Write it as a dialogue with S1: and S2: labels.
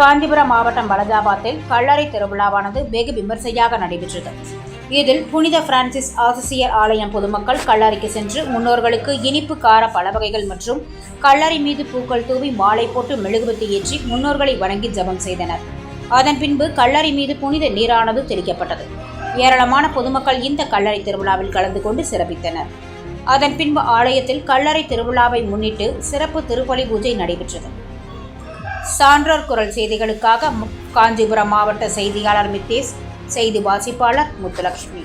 S1: காஞ்சிபுரம் மாவட்டம் பலஜாபாத்தில் கல்லறை திருவிழாவானது வெகு விமர்சையாக நடைபெற்றது. இதில் புனித பிரான்சிஸ் ஆசிசியர் ஆலயம் பொதுமக்கள் கல்லறைக்கு சென்று முன்னோர்களுக்கு இனிப்பு கார பலவகைகள் மற்றும் கல்லறை மீது பூக்கள் தூவி மாலை போட்டு மெழுகுவத்தி ஏற்றி முன்னோர்களை வணங்கி ஜெபம் செய்தனர். அதன் பின்பு கல்லறை மீது புனித நீரானது தெளிக்கப்பட்டது. ஏராளமான பொதுமக்கள் இந்த கல்லறை திருவிழாவில் கலந்து கொண்டு சிறப்பித்தனர். அதன் பின்பு ஆலயத்தில் கல்லறை திருவிழாவை முன்னிட்டு சிறப்பு திருப்பலி பூஜை நடைபெற்றது. சான்றோர் குரல் செய்திகளுக்காக மு- காஞ்சிபுரம் மாவட்ட செய்தியாளர் மித்தேஷ் செய்தி வாசிப்பாளர் முத்துலட்சுமி.